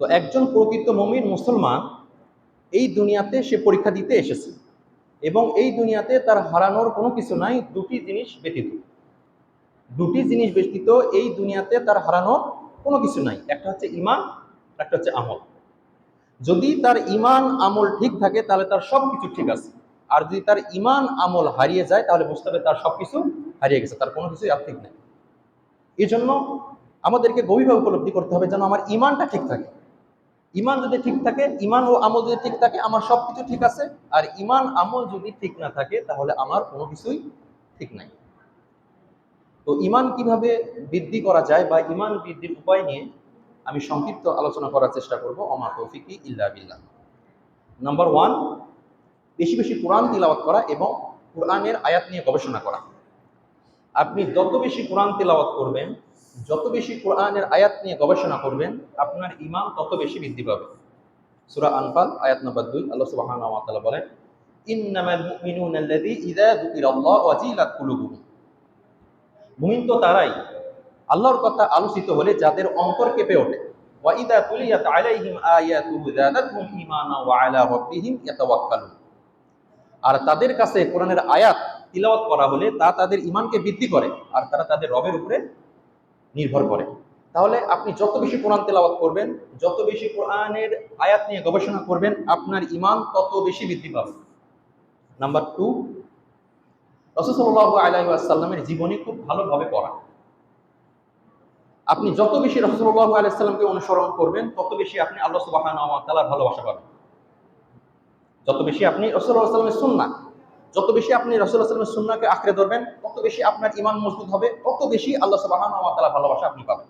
তো একজন প্রকৃত মমিন মুসলমান এই দুনিয়াতে সে পরীক্ষা দিতে এসেছে এবং এই দুনিয়াতে তার হারানোর কোনো কিছু নাই, দুটি জিনিস ব্যতীত। দুটি জিনিস ব্যতীত এই দুনিয়াতে তার হারানোর কোনো কিছু নাই, একটা হচ্ছে ইমান একটা হচ্ছে আমল। যদি তার ইমান আমল ঠিক থাকে, তাহলে তার সব কিছু ঠিক আছে। আর যদি তার ইমান আমল হারিয়ে যায়, তাহলে বুঝতে হবে তার সব কিছু হারিয়ে গেছে, তার কোনো কিছুই আর ঠিক নেই। এই জন্য আমাদেরকে গভীরভাবে উপলব্ধি করতে হবে যেন আমার ইমানটা ঠিক থাকে। ইমান যদি ঠিক থাকে, ইমান ও আমল যদি ঠিক থাকে, আমার সব কিছু ঠিক আছে। আর ইমান, আমল যদি ঠিক না থাকে, তাহলে আমার কোনো কিছুই ঠিক নাই। তো ইমান কীভাবে বৃদ্ধি করা যায় বা ইমান বৃদ্ধির উপায় নিয়ে আমি সংক্ষিপ্ত আলোচনা করার চেষ্টা করব। অমা তৌফিকি ইল্লা বিল্লাহ। নাম্বার ওয়ান বেশি বেশি কোরআন তিলাওয়াত করা এবং কোরআনের আয়াত নিয়ে গবেষণা করা। আপনি যত বেশি কোরআন তিলাওয়াত করবেন যত বেশি কোরআনের আয়াত নিয়ে গবেষণা করবেন, আপনার ইমান তত বেশি বৃদ্ধি পাবে। সূরা আনফাল, আয়াত নম্বর দুই, আল্লাহ সুবহানাহু ওয়া বলেন মুমিন তো তারাই। আল্লাহর কথা আলোচিত হলে যাদের অন্তর কেঁপে ওঠে। ওয়া ইযা তুলিয়াত আলাইহিম আয়াতুহু আর তাদের কাছে কোরআনের আয়াত তিলাওয়াত করা হলে তা তাদের ইমানকে বৃদ্ধি করে, আর তারা তাদের রবের উপরে নির্ভর করে। তাহলে আপনি যত বেশি কোরআন তেলাওয়াত করবেন, যত বেশি কোরআনের আয়াত নিয়ে গবেষণা করবেন, আপনার ইমান তত বেশি বৃদ্ধি পাবে। নাম্বার টু রসুল্লাহ আলাইহি আসাল্লামের জীবনী খুব ভালোভাবে পড়া। আপনি যত বেশি রসুল্লাহ আলাইসাল্লামকে অনুসরণ করবেন, তত বেশি আপনি আল্লাহ তালার ভালোবাসা পাবেন। যত বেশি আপনি রসুল্লাহ সাল্লামের সুন্না যত বেশি আপনি রসুল্লাহ সাল্লামের সুন্নাকে আঁকড়ে ধরবেন তত বেশি আপনার ইমান মজবুত হবে তত বেশি আল্লাহ সুবাহান তালা ভালোবাসা আপনি পাবেন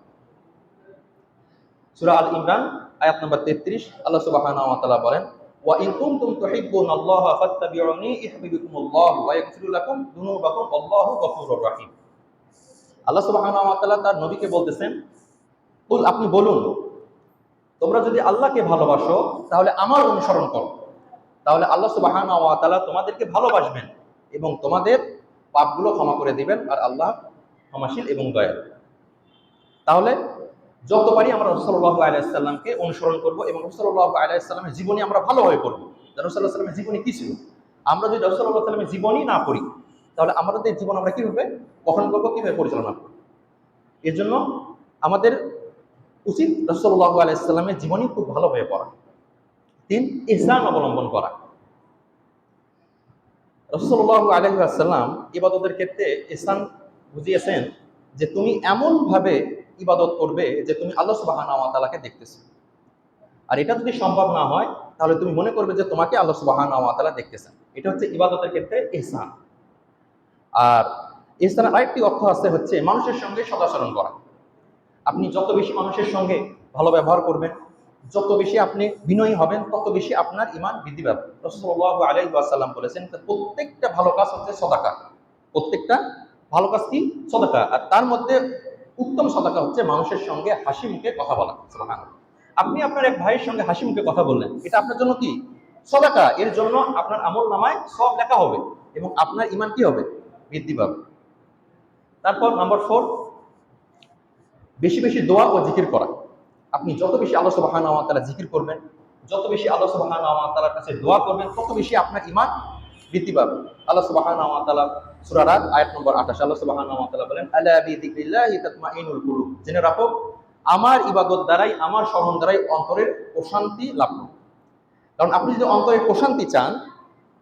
সুরা আল ইমরান আয়াত নম্বর তেত্রিশ আল্লাহ সুবাহান তালা বলেন وإن كنتم تحبون الله فاتبعوني يحببكم الله ويغفر لكم ذنوبكم والله غفور رحيم আল্লাহ সুবহানাহু ওয়া তাআলা তার নবীকে বলতেছেন কুল আপনি বলুন তোমরা যদি আল্লাহকে ভালোবাসো তাহলে আমার অনুসরণ করো তাহলে আল্লাহ সুবহানাহু ওয়া তাআলা তোমাদেরকে ভালোবাসবেন এবং তোমাদের পাপগুলো ক্ষমা করে দিবেন, আর আল্লাহ ক্ষমাশীল এবং দয়ালু। তাহলে যত পারি আমরা রসল্লাহ আলাইসাল্লামকে অনুসরণ করব এবং রসল্লাহ আলাইসাল্লামের জীবনী আমরা ভালোভাবে পড়ব। রসল্লাহ সাল্লামের জীবনী কি ছিল? আমরা যদি রসল্লাহ সাল্লামের জীবনী না পড়ি, তাহলে আমাদের জীবন আমরা কীভাবে গঠন করব, কীভাবে পরিচালনা করব? এর জন্য আমাদের উচিত রসল্লাহ আলাইসাল্লামের জীবনী খুব ভালোভাবে পড়া। তিন ইসলাম অবলম্বন করা। রসল্লাহ আলহাসাল্লাম ইবাদতের ক্ষেত্রে ইসলাম বুঝিয়েছেন যে তুমি এমনভাবে ইবাদত করবে যে তুমি আল্লাহ সুবাহান তালাকে দেখতেছো। আর এটা যদি সম্ভব না হয়, তাহলে তুমি মনে করবে যে তোমাকে আল্লাহ সুবাহান তালা দেখতেছেন এটা হচ্ছে ইবাদতের ক্ষেত্রে ইহসান। আর ইহসানের আরেকটি অর্থ আছে হচ্ছে মানুষের সঙ্গে সদাচরণ করা। আপনি যত বেশি মানুষের সঙ্গে ভালো ব্যবহার করবেন যত বেশি আপনি বিনয়ী হবেন, তত বেশি আপনার ইমান বৃদ্ধি পাবে। রসুল্লাহ আলাই আসাল্লাম বলেছেন প্রত্যেকটা ভালো কাজ হচ্ছে সদাকা। প্রত্যেকটা ভালো কাজ কি? সদাকা। আর তার মধ্যে উত্তম সদাকা হচ্ছে মানুষের সঙ্গে হাসি মুখে কথা বলা। আপনি আপনার এক ভাইয়ের সঙ্গে হাসি মুখে কথা বললেন। এটা আপনার জন্য কি? সদাকা। এর জন্য আপনার আমল নামায় সব লেখা হবে এবং আপনার ইমান কি হবে? বৃদ্ধি পাবে। তারপর নাম্বার ফোর, বেশি বেশি দোয়া ও জিকির করা। আপনি যত বেশি আল্লাহ সুবাহান তারা জিকির করবেন, যত বেশি আল্লাহ সুবাহান তালার কাছে দোয়া করবেন, তত বেশি আপনার ইমান বৃদ্ধি পাবে। আল্লাহ সুবাহান তালা সুরারাত আয়াত নম্বর আঠাশ, আল্লাহ সুবাহান তালা বলেন আল্লাহ জেনে রাখো, আমার ইবাদত দ্বারাই, আমার স্মরণ দ্বারাই অন্তরের প্রশান্তি লাভ করবে কারণ আপনি যদি অন্তরের প্রশান্তি চান,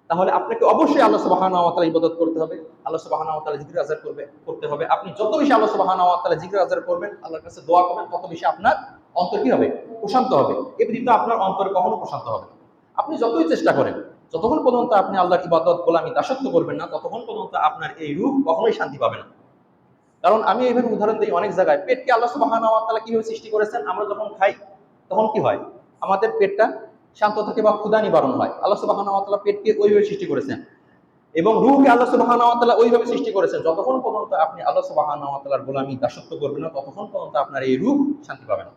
তাহলে আপনাকে অবশ্যই আল্লাহ সুবাহান তালা ইবাদত করতে হবে। আল্লাহ সুবাহান তালা জিকির আজার করবে, করতে হবে। আপনি যত বেশি আল্লাহ সুবাহান তালা জিকির আজার করবেন, আল্লাহর কাছে দোয়া করবেন, তত বেশি আপনার অন্তর কি হবে? প্রশান্ত হবে। এ ব্যতীত আপনার অন্তর কখনো প্রশান্ত হবে আপনি যতই চেষ্টা করেন, যতক্ষণ পর্যন্ত আপনি আল্লাহর ইবাদত, গোলামি, দাসত্ব করবেন না, ততক্ষণ পর্যন্ত আপনার এই রূপ কখনোই শান্তি পাবে না। কারণ আমি এইভাবে উদাহরণ দিই অনেক জায়গায়। পেটকে আল্লাহ সুবাহানা কীভাবে সৃষ্টি করেছেন? আমরা যখন খাই, তখন কি হয়? আমাদের পেটটা শান্ত থাকে বা ক্ষুদা নিবারণ হয়। আল্লাহ সুবাহানা পেটকে ওইভাবে সৃষ্টি করেছেন। এবং রুহকে আল্লাহ সুবাহানা ওইভাবে সৃষ্টি করেছেন। যতক্ষণ পর্যন্ত আপনি আল্লাহ সুবাহানার গোলামি, দাসত্ব করবেন না, ততক্ষণ পর্যন্ত আপনার এই রূপ শান্তি পাবে না।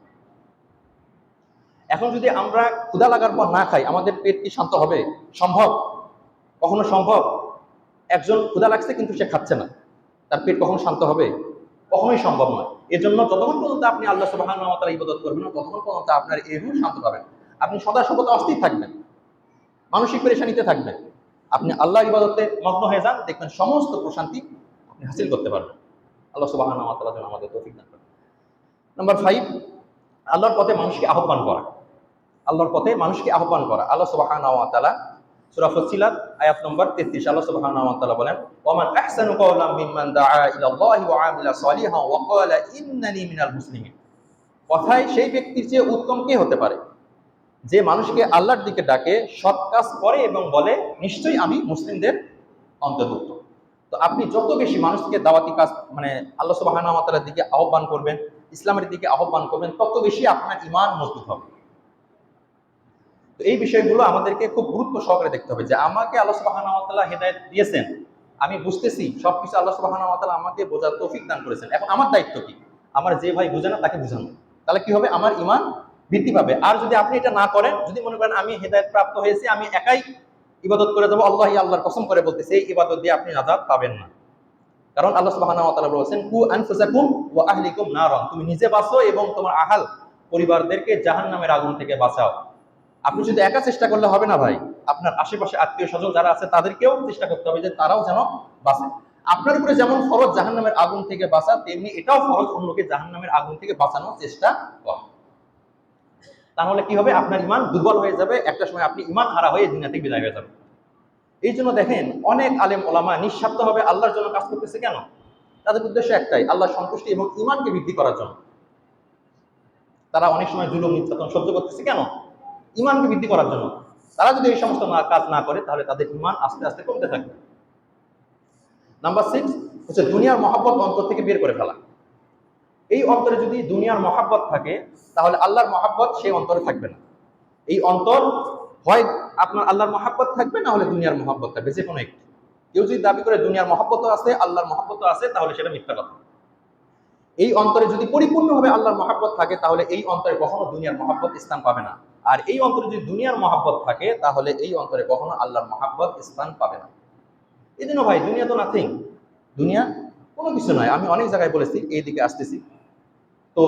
এখন যদি আমরা ক্ষুদা লাগার পর না খাই, আমাদের পেট কি শান্ত হবে? সম্ভব? কখনো সম্ভব? একজন ক্ষুদা লাগছে কিন্তু সে খাচ্ছে না। তার পেট কখনো শান্ত হবে? কখনোই সম্ভব নয়। এজন্য যতক্ষণ পর্যন্ত আপনি আল্লাহ ওয়া ইবাদত করবেন না, ততক্ষণ পর্যন্ত আপনার এই শান্ত পাবেন। আপনি সদা সর্বদা অস্থির থাকবেন। মানসিক পেরেশানিতে থাকবেন। আপনি আল্লাহ ইবাদতে মগ্ন হয়ে যান, দেখবেন সমস্ত প্রশান্তি আপনি হাসিল করতে পারবেন। আল্লাহ যেন আমাদের তৌফিক দান করেন। নাম্বার ফাইভ আল্লাহর পথে মানুষকে আহ্বান করা। আল্লাহর পথে মানুষকে আহ্বান করা। আল্লাহ তাআলা সূরা আয়াত নম্বর 33 আল্লাহ বলেন আহসানু কাওলাম মিম্মান দাআ ইলা আল্লাহি ওয়া আমিলা ওয়া ক্বালা ইন্নানি মিনাল মুসলিমিন। কথায় সেই ব্যক্তির চেয়ে উত্তম কে হতে পারে? যে মানুষকে আল্লাহর দিকে ডাকে, সৎ কাজ করে এবং বলে, নিশ্চয়ই আমি মুসলিমদের অন্তর্ভুক্ত। তো আপনি যত বেশি মানুষকে দাওয়াতি কাজ মানে আল্লাহ সুবহানাহু ওয়া দিকে আহ্বান করবেন, ইসলামের দিকে আহ্বান করবেন, তত বেশি আপনার ইমান মজবুত হবে। তো এই বিষয়গুলো আমাদেরকে খুব গুরুত্ব সহকারে দেখতে হবে যে আমাকে আল্লাহ সুবহানাহু ওয়া তাআলা দিয়েছেন। আমি বুঝতেছি সবকিছু আল্লাহ সুবহানাহু ওয়া আমাকে বোঝার তৌফিক দান করেছেন। এখন আমার দায়িত্ব কি? আমার যে ভাই বোঝে না তাকে বোঝানো। তাহলে কি হবে? আমার ইমান বৃদ্ধি পাবে। আর যদি আপনি এটা না করেন, যদি মনে করেন আমি হেদায়েত প্রাপ্ত হয়েছি, আমি একাই ইবাদত করে যাব আল্লাহ আল্লাহর কসম করে বলতেছে, এই ইবাদত দিয়ে আপনি নাজাত পাবেন না। কারণ আল্লাহ সুবহানাহু বলেছেন কু আনফুসাকুম ওয়া আহলিকুম নারান। তুমি নিজে বাঁচো এবং তোমার আহাল পরিবারদেরকে জাহান্নামের আগুন থেকে বাঁচাও। আপনি যদি একা চেষ্টা করলে হবে না ভাই। আপনার আশেপাশে আত্মীয় স্বজন যারা আছে, তাদেরকেও চেষ্টা করতে হবে যে তারাও যেন বাঁচে। আপনার উপরে যেমন ফরজ জাহান্নামের আগুন থেকে বাঁচা, তেমনি এটাও ফরজ অন্যকে জাহান্নামের আগুন থেকে বাঁচানোর চেষ্টা করা। তাহলে কি হবে? আপনার ইমান দুর্বল হয়ে যাবে। একটা সময় আপনি ইমান হারা হয়ে দুনিয়া থেকে বিদায় হয়ে যাবে এই জন্য দেখেন, অনেক আলেম, ওলামা নিঃস্বার্থ হবে আল্লাহর জন্য কাজ করতেছে কেন? তাদের উদ্দেশ্য একটাই আল্লাহ সন্তুষ্টি এবং ইমানকে বৃদ্ধি করার জন্য। তারা অনেক সময় জুলুম, নির্যাতন সহ্য করতেছে কেন? ইমানকে বৃদ্ধি করার জন্য। তারা যদি এই সমস্ত কাজ না করে, তাহলে তাদের ইমান আস্তে আস্তে কমতে থাকবে। নাম্বার সিক্স হচ্ছে দুনিয়ার মহাব্বত অন্তর থেকে বের করে ফেলা। এই অন্তরে যদি দুনিয়ার মহাব্বত থাকে, তাহলে আল্লাহর মহাব্বত সেই অন্তরে থাকবে না। এই অন্তর হয় আপনার আল্লাহর মহাব্বত থাকবে, না হলে দুনিয়ার মহাব্বত থাকবে, যে কোনো একটি। কেউ যদি দাবি করে দুনিয়ার মহাব্বতও আছে, আল্লাহর মহাব্বতও আছে, তাহলে সেটা মিথ্যা কথা। এই অন্তরে যদি পরিপূর্ণভাবে আল্লাহর মহাব্বত থাকে, তাহলে এই অন্তরে কখনো দুনিয়ার মহাব্বত স্থান পাবে না। আর এই অন্তরে যদি দুনিয়ার মহাব্বত থাকে, তাহলে এই অন্তরে কখনো আল্লাহর মহাব্বত স্থান পাবে না। এই জন্য ভাই, দুনিয়া তো নাথিং দুনিয়া কোনো কিছু নয়। আমি অনেক জায়গায় বলেছি, এই দিকে আসতেছি। তো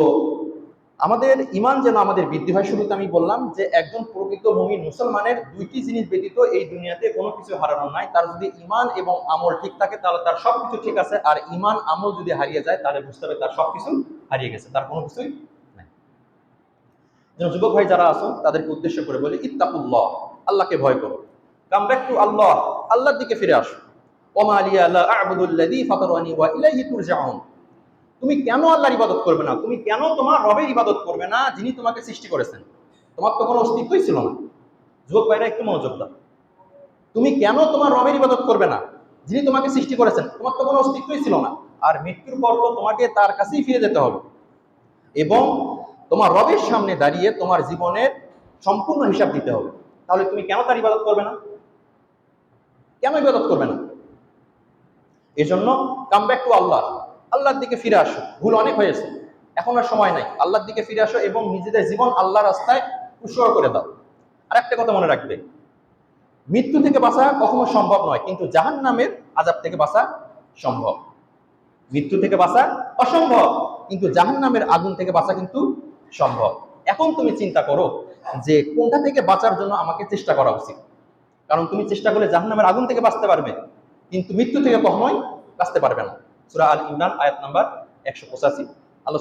আমাদের ইমান যেন আমাদের বৃদ্ধি হয়, শুরুতে আমি বললাম যে একজন প্রকৃত মুমিন, মুসলমানের দুইটি জিনিস ব্যতীত এই দুনিয়াতে কোনো কিছু হারানো নাই। তার যদি ইমান এবং আমল ঠিক থাকে, তাহলে তার সবকিছু ঠিক আছে। আর ইমান আমল যদি হারিয়ে যায়, তাহলে বুঝতে হবে তার সবকিছু হারিয়ে গেছে। তার কোনো কিছুই যুবক ভাই যারা আছো, তাদেরকে উদ্দেশ্য করে বলি, ইত্তাকুল্লাহ, আল্লাহকে ভয় করো। কাম ব্যাক টু আল্লাহ আল্লাহর দিকে ফিরে আসো। লা আ'বুদুল্লাযী ফাতারানি ওয়া ইলাইহি তুরজাউন। তুমি কেন আল্লাহর ইবাদত করবে না? তুমি কেন তোমার রবের ইবাদত করবে না, যিনি তোমাকে সৃষ্টি করেছেন? তোমার তো কোনো অস্তিত্বই ছিল না। যুবক ভাইরা, একটু মনোযোগ দাও। তুমি কেন তোমার রবের ইবাদত করবে না? যিনি তোমাকে সৃষ্টি করেছেন, তোমার তো কোনো অস্তিত্বই ছিল না। আর মৃত্যুর পর তো তোমাকে তার কাছেই ফিরে যেতে হবে। এবং তোমার রবের সামনে দাঁড়িয়ে তোমার জীবনের সম্পূর্ণ হিসাব দিতে হবে। তাহলে তুমি কেন তার ইবাদত করবে না? কেন ইবাদত করবে না? এজন্য কাম ব্যাক টু আল্লাহ। আল্লাহর দিকে ফিরে আসো। ভুল অনেক হয়েছে। এখন আর সময় নাই। আল্লাহর দিকে ফিরে আসো এবং নিজেদের জীবন আল্লাহ রাস্তায় উৎসর্গ করে দাও। আর একটা কথা মনে রাখবে। মৃত্যু থেকে বাঁচা কখনো সম্ভব নয়, কিন্তু জাহান নামের আজাব থেকে বাঁচা সম্ভব। মৃত্যু থেকে বাঁচা অসম্ভব, কিন্তু জাহান নামের আগুন থেকে বাঁচা কিন্তু সম্ভব। এখন তুমি চিন্তা করো যে কোনটা থেকে বাঁচার জন্য আমাকে চেষ্টা করা উচিত। কারণ তুমি চেষ্টা করলে জাহান নামের আগুন থেকে বাঁচতে পারবে, কিন্তু মৃত্যু থেকে কখনোই বাঁচতে পারবে না। সূরা আল ইমরান, আয়াত নাম্বার একশো পঁচাশি। আল্লাহ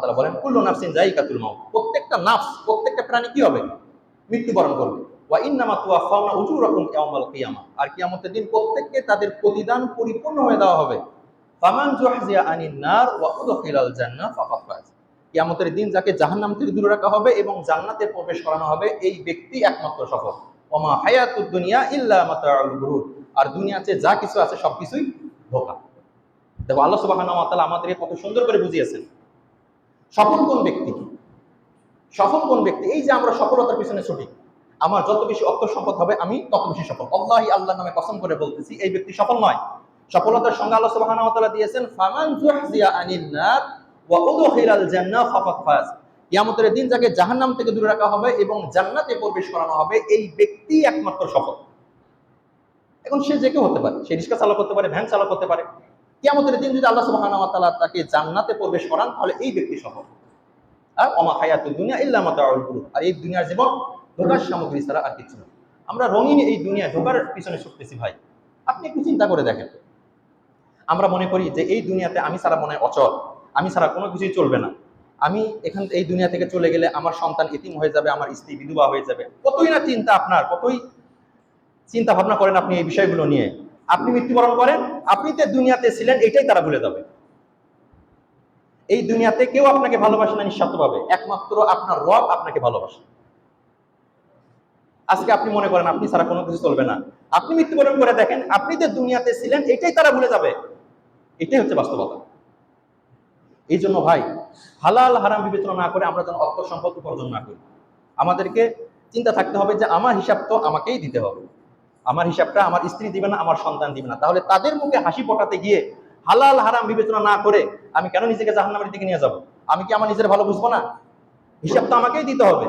তাআলা বলেন নাফসিন প্রত্যেকটা নাফস, প্রত্যেকটা প্রাণী কি হবে? মৃত্যুবরণ করবে। ওয়া ইন্নামা তুওয়াফাউনা উজুরাকুম ইয়াউমাল কিয়ামা। আর কিয়ামতের দিন প্রত্যেককে তাদের প্রতিদান পরিপূর্ণ হয়ে দেওয়া হবে। ফামান জুহজিয়া আনিন নার ওয়া উদখিলাল ফাজ। কিয়ামতের দিন যাকে জাহান্নাম থেকে দূরে রাখা হবে এবং জান্নাতে প্রবেশ করানো হবে, এই ব্যক্তি একমাত্র সফল। ওমা হায়াতুদ দুনিয়া ইল্লা মাতাউল গুরুর। আর দুনিয়াতে যা কিছু আছে সবকিছুই ধোকা। দেখো, আল্লাহ তাআলা আমাদের কত সুন্দর করে বুঝিয়েছেন। সফল কোন ব্যক্তি? সফল কোন ব্যক্তি? এই যে আমরা সফলতার পিছনে ছুটি। আমার যত বেশি অর্থ সম্পদ হবে, আমি তত বেশি সফল। আল্লাহি আল্লাহ নামে কসম করে বলতেছি, এই ব্যক্তি সফল নয়। সফলতার সঙ্গে আল্লাহ তাআলা দিয়েছেন, ফামান আনিন নার ওয়া উদখিলাল জান্নাহ ফাকাদ ফাজ। কিয়ামতের দিন যাকে জাহান্নাম থেকে দূরে রাখা হবে এবং জান্নাতে প্রবেশ করানো হবে, এই ব্যক্তি একমাত্র সফল। এখন সে যে কেউ হতে পারে, সে রিক্সা চালক হতে পারে, ভ্যান চালক হতে পারে। কিয়ামতের দিন যদি আল্লাহ সুবহানাহু ওয়া তাআলা তাকে জান্নাতে প্রবেশ করান, তাহলে এই ব্যক্তি সহ আর অমা হায়াতুদ দুনিয়া ইল্লা মাতাউল গুরুর আর এই দুনিয়ার জীবন ধোকার সামগ্রী ছাড়া আর কিছু না। আমরা রঙিন এই দুনিয়া ঢোকার পিছনে ছুটতেছি ভাই। আপনি একটু চিন্তা করে দেখেন। আমরা মনে করি যে এই দুনিয়াতে আমি ছাড়া মনে অচল। আমি ছাড়া কোনো কিছুই চলবে না। আমি এখান এই দুনিয়া থেকে চলে গেলে আমার সন্তান এতিম হয়ে যাবে, আমার স্ত্রী বিধবা হয়ে যাবে। কতই না চিন্তা আপনার, কতই চিন্তা ভাবনা করেন আপনি এই বিষয়গুলো নিয়ে। আপনি মৃত্যুবরণ করেন, আপনি যে দুনিয়াতে ছিলেন, এটাই তারা ভুলে যাবে। এই দুনিয়াতে কেউ আপনাকে ভালোবাসে না নিঃস্বার্থভাবে একমাত্র আপনার রব আপনাকে ভালোবাসে। আজকে আপনি মনে করেন, আপনি ছাড়া কোনো কিছু চলবে না। আপনি মৃত্যুবরণ করে দেখেন, আপনি যে দুনিয়াতে ছিলেন, এটাই তারা ভুলে যাবে। এটাই হচ্ছে বাস্তবতা। এই জন্য ভাই, হালাল হারাম বিবেচনা না করে আমরা যেন অর্থ সম্পদ উপার্জন না করি। আমাদেরকে চিন্তা থাকতে হবে যে আমার হিসাব তো আমাকেই দিতে হবে। আমার হিসাবটা আমার স্ত্রী দিবে না, আমার সন্তান দিবে না। তাহলে তাদের মুখে হাসি ফোটাতে গিয়ে হালাল হারাম বিবেচনা না করে আমি কেন নিজেকে জাহান্নামের দিকে নিয়ে যাব? আমি কি আমার নিজের ভালো বুঝব না? হিসাব তো আমাকেই দিতে হবে।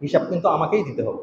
হিসাব কিন্তু আমাকেই দিতে হবে।